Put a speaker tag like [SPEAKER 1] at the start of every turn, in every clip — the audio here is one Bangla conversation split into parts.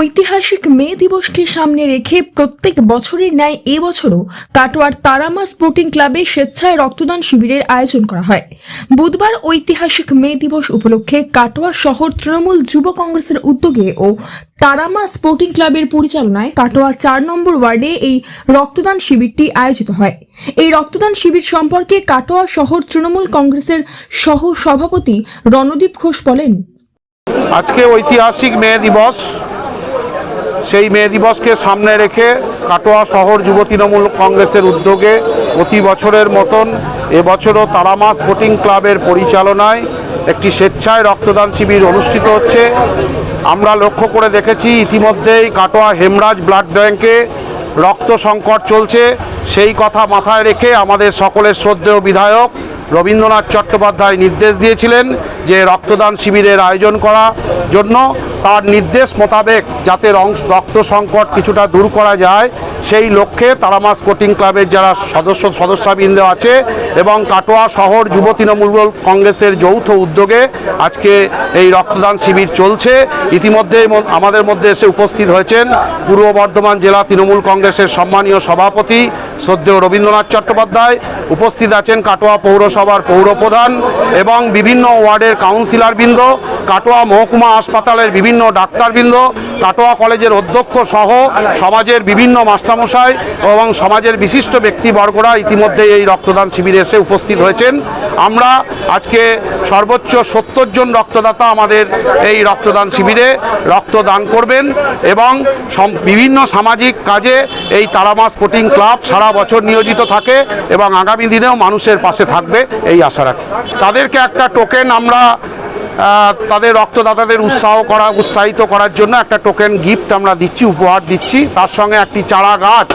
[SPEAKER 1] ঐতিহাসিক মে দিবসকে সামনে রেখে প্রত্যেক বছরের ন্যায় এবছরও কাটোয়ার তারামা স্পোর্টিং ক্লাবে স্বেচ্ছায় রক্তদান শিবিরের আয়োজন করা হয়। বুধবার ঐতিহাসিক মে দিবস উপলক্ষে কাটোয়া শহর তৃণমূল যুব কংগ্রেসের উদ্যোগে ও তারামা স্পোর্টিং ক্লাবের পরিচালনায় কাটোয়া চার নম্বর ওয়ার্ডে এই রক্তদান শিবিরটি আয়োজিত হয়। এই রক্তদান শিবির সম্পর্কে কাটোয়া শহর তৃণমূল কংগ্রেসের সহ সভাপতি রণদীপ ঘোষ বলেন,
[SPEAKER 2] আজকে ঐতিহাসিক মে দিবস। সেই মে দিবসকে সামনে রেখে কাটোয়া শহর যুব তৃণমূল কংগ্রেসের উদ্যোগে প্রতি বছরের মতন এবছরও তারামা স্পোর্টিং ক্লাবের পরিচালনায় একটি স্বেচ্ছায় রক্তদান শিবির অনুষ্ঠিত হচ্ছে। আমরা লক্ষ্য করে দেখেছি ইতিমধ্যেই কাটোয়া হেমরাজ ব্লাড ব্যাংকে রক্ত সংকট চলছে। সেই কথা মাথায় রেখে আমাদের সকলের শ্রদ্ধেয় বিধায়ক রবীন্দ্রনাথ চট্টোপাধ্যায় নির্দেশ দিয়েছিলেন যে রক্তদান শিবিরের আয়োজন করার জন্য তার নির্দেশ মোতাবেক যাতে রক্ত সংকট কিছুটা দূর করা যায় সেই লক্ষ্যে তারামা স্পোর্টিং ক্লাবের যারা সদস্য সদস্যবৃন্দ আছে এবং কাটোয়া শহর যুব তৃণমূল কংগ্রেসের যৌথ উদ্যোগে আজকে এই রক্তদান শিবির চলছে। ইতিমধ্যে আমাদের মধ্যে এসে উপস্থিত হয়েছেন পূর্ব বর্ধমান জেলা তৃণমূল কংগ্রেসের সম্মানীয় সভাপতি শ্রদ্ধেয় রবীন্দ্রনাথ চট্টোপাধ্যায়, উপস্থিত আছেন কাটোয়া পৌরসভার পৌরপ্রধান এবং বিভিন্ন ওয়ার্ডের কাউন্সিলরবৃন্দ, কাটোয়া মহকুমা হাসপাতালের বিভিন্ন ডাক্তারবৃন্দ কাটোয়া কলেজের অধ্যক্ষ সহ সমাজের বিভিন্ন মাস্টারমশাই এবং সমাজের বিশিষ্ট ব্যক্তিবর্গরা ইতিমধ্যে এই রক্তদান শিবিরে এসে উপস্থিত হয়েছেন। আমরা আজকে সর্বোচ্চ সত্তর জন রক্তদাতা আমাদের এই রক্তদান শিবিরে রক্তদান করবেন এবং বিভিন্ন সামাজিক কাজে এই তারামা স্পোর্টিং ক্লাব সারা বছর নিয়োজিত থাকে এবং আগামী দিনেও মানুষের পাশে থাকবে, এই আশা রাখি। তাদেরকে একটা টোকেন আমরা তাদের রক্তদাতাদের উৎসাহ করা, উৎসাহিত করার জন্য একটা টোকেন গিফট আমরা দিচ্ছি, উপহার দিচ্ছি। তার সঙ্গে একটি চারা গাছ,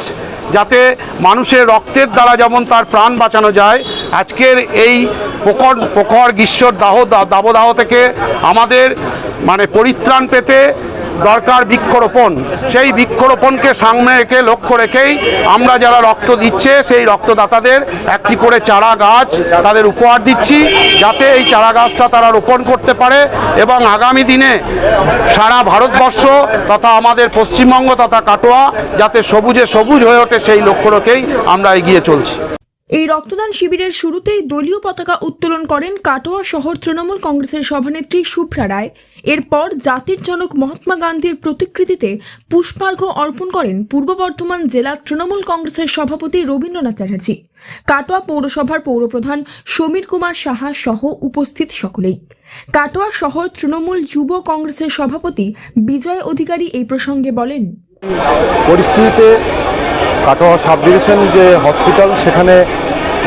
[SPEAKER 2] যাতে মানুষের রক্তের দ্বারা যেমন তার প্রাণ বাঁচানো যায়। আজকের এই প্রখর প্রখর গ্রীষ্মর দাহ দাবদাহ থেকে আমাদের মানে পরিত্রাণ পেতে দরকার বৃক্ষরোপণ। সেই বৃক্ষরোপণকে সামনে রেখে লক্ষ্য রেখেই আমরা যারা রক্ত দিচ্ছে, সেই রক্তদাতাদের একটি করে চারা গাছ তাদের উপহার দিচ্ছি, যাতে এই চারা গাছটা তারা রোপণ করতে পারে এবং আগামী দিনে সারা ভারতবর্ষ তথা আমাদের পশ্চিমবঙ্গ তথা কাটোয়া যাতে সবুজে সবুজ হয়ে ওঠে সেই লক্ষ্য রেখেই আমরা এগিয়ে চলছি।
[SPEAKER 1] এই রক্তদান শিবিরের শুরুতেই দলীয় পতাকা উত্তোলন করেন কাটোয়া শহর তৃণমূল কংগ্রেসের সভানেত্রী শুভ্রা রায়। এরপর জাতির জনক মহাত্মা গান্ধীর প্রতিকৃতিতে পুষ্পার্ঘ্য অর্পণ করেন পূর্ব বর্ধমান জেলা তৃণমূল কংগ্রেসের সভাপতি রবীন্দ্রনাথ চ্যাটার্জি। কাটোয়া পৌরসভার পৌরপ্রধান সমীর কুমার সাহা সহ উপস্থিত সকলেই। কাটোয়া শহর তৃণমূল যুব কংগ্রেসের সভাপতি বিজয় অধিকারী এই প্রসঙ্গে বলেন,
[SPEAKER 3] পরিস্থিতিতে কাটোয়া সাব ডিভিশন যে হসপিটাল, সেখানে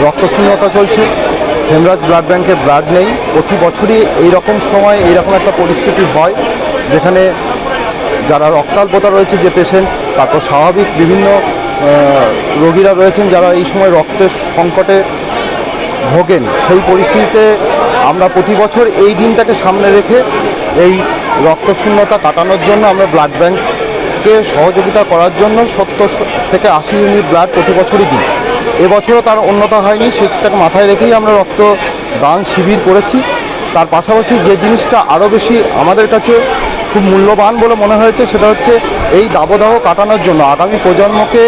[SPEAKER 3] রক্তশূন্যতা চলছে। হেমরাজ ব্লাড ব্যাংকে ব্লাড নেই। প্রতি বছরই এই রকম সময়, এইরকম একটা পরিস্থিতি হয়, যেখানে যারা রক্তাল্পতা রয়েছে যে পেশেন্ট তারপর স্বাভাবিক বিভিন্ন রোগীরা রয়েছেন যারা এই সময় রক্তের সংকটে ভোগেন। সেই পরিস্থিতিতে আমরা প্রতি বছর এই দিনটাকে সামনে রেখে এই রক্তশূন্যতা কাটানোর জন্য আমরা ব্লাড ব্যাংককে সহযোগিতা করার জন্য সত্তর থেকে আশি ইউনিট ব্লাড প্রতি বছরই দিই। এবছরও তার অন্যতা হয়নি, সেটাকে মাথায় রেখেই আমরা রক্ত দান শিবির করেছি। তার পাশাপাশি যে জিনিসটা আরও বেশি আমাদের কাছে খুব মূল্যবান বলে মনে হয়েছে, সেটা হচ্ছে এই দাবদাহ কাটানোর জন্য। আগামী প্রজন্মকে,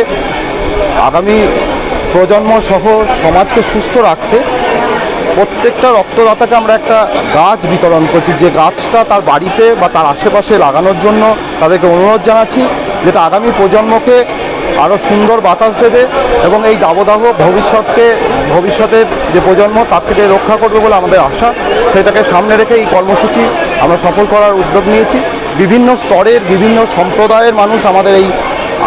[SPEAKER 3] আগামী প্রজন্ম সহ সমাজকে সুস্থ রাখতে প্রত্যেকটা রক্তদাতাকে আমরা একটা গাছ বিতরণ করছি। যে গাছটা তার বাড়িতে বা তার আশেপাশে লাগানোর জন্য তাদেরকে অনুরোধ জানাচ্ছি যেটা আগামী প্রজন্মকে আরও সুন্দর বাতাস দেবে এবং এই দাবদাহ ভবিষ্যৎকে, ভবিষ্যতের যে প্রজন্ম তার থেকে রক্ষা করবে বলে আমাদের আশা। সেটাকে সামনে রেখে এই কর্মসূচি আমরা সফল করার উদ্যোগ নিয়েছি। বিভিন্ন স্তরের, বিভিন্ন সম্প্রদায়ের মানুষ আমাদের এই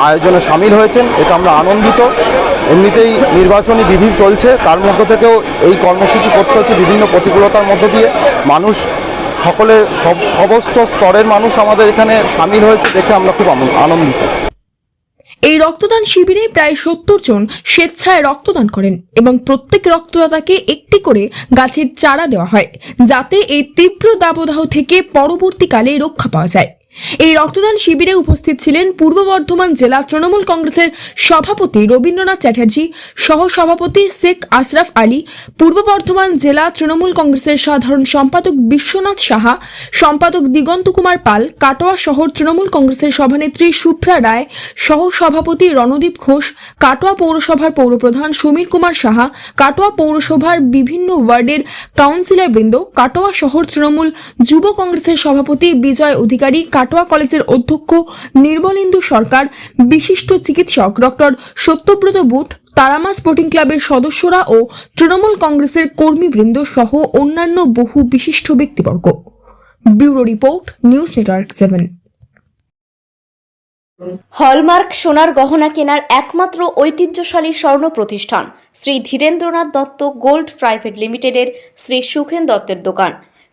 [SPEAKER 3] আয়োজনে সামিল হয়েছেন। এটা আমরা আনন্দিত। এমনিতেই নির্বাচনী বিধি চলছে, তার মধ্য থেকেও এই কর্মসূচি করতে হচ্ছে বিভিন্ন প্রতিকূলতার মধ্য দিয়ে। মানুষ সকলে, সব, সমস্ত স্তরের মানুষ আমাদের এখানে সামিল হয়েছে দেখে আমরা খুব আনন্দিত।
[SPEAKER 1] এই রক্তদান শিবিরে প্রায় সত্তর জন স্বেচ্ছায় রক্তদান করেন এবং প্রত্যেক রক্তদাতাকে একটি করে গাছের চারা দেওয়া হয়, যাতে এই তীব্র দাবদাহ থেকে পরবর্তীকালে রক্ষা পাওয়া যায়। এই রক্তদান শিবিরে উপস্থিত ছিলেন পূর্ব বর্ধমান জেলা তৃণমূল কংগ্রেসের সভাপতি রবীন্দ্রনাথ চ্যাটার্জি সহ সভাপতি শেখ আশরাফ আলী, পূর্ব বর্ধমান জেলা তৃণমূল কংগ্রেসের সাধারণ সম্পাদক বিশ্বনাথ সাহা, সম্পাদক দিগন্ত কুমার পাল, কাটোয়া শহর তৃণমূল কংগ্রেসের সভানেত্রী সুপ্রা রায় সহ সভাপতি রণদীপ ঘোষ, কাটোয়া পৌরসভার পৌরপ্রধান সমীর কুমার সাহা, কাটোয়া পৌরসভার বিভিন্ন ওয়ার্ডের কাউন্সিলর বৃন্দ কাটোয়া শহর তৃণমূল যুব কংগ্রেসের সভাপতি বিজয় অধিকারী কাটোয়া কলেজের অধ্যক্ষ নির্মলেন্দু সরকার, বিশিষ্ট চিকিৎসক ডক্টর সত্যব্রত বুট, তারামা স্পোর্টিং ক্লাবের সদস্যরা ও তৃণমূল কংগ্রেসের কর্মীবৃন্দ সহ অন্যান্য বহু বিশিষ্ট ব্যক্তিবর্গ। Bureau report, news network seven.
[SPEAKER 4] Hallmark সোনার গহনা কেনার একমাত্র ঐতিহ্যশালী স্বর্ণ প্রতিষ্ঠান শ্রী ধীরেন্দ্রনাথ দত্ত গোল্ড প্রাইভেট লিমিটেডের শ্রী সুখেন দত্তের দোকান।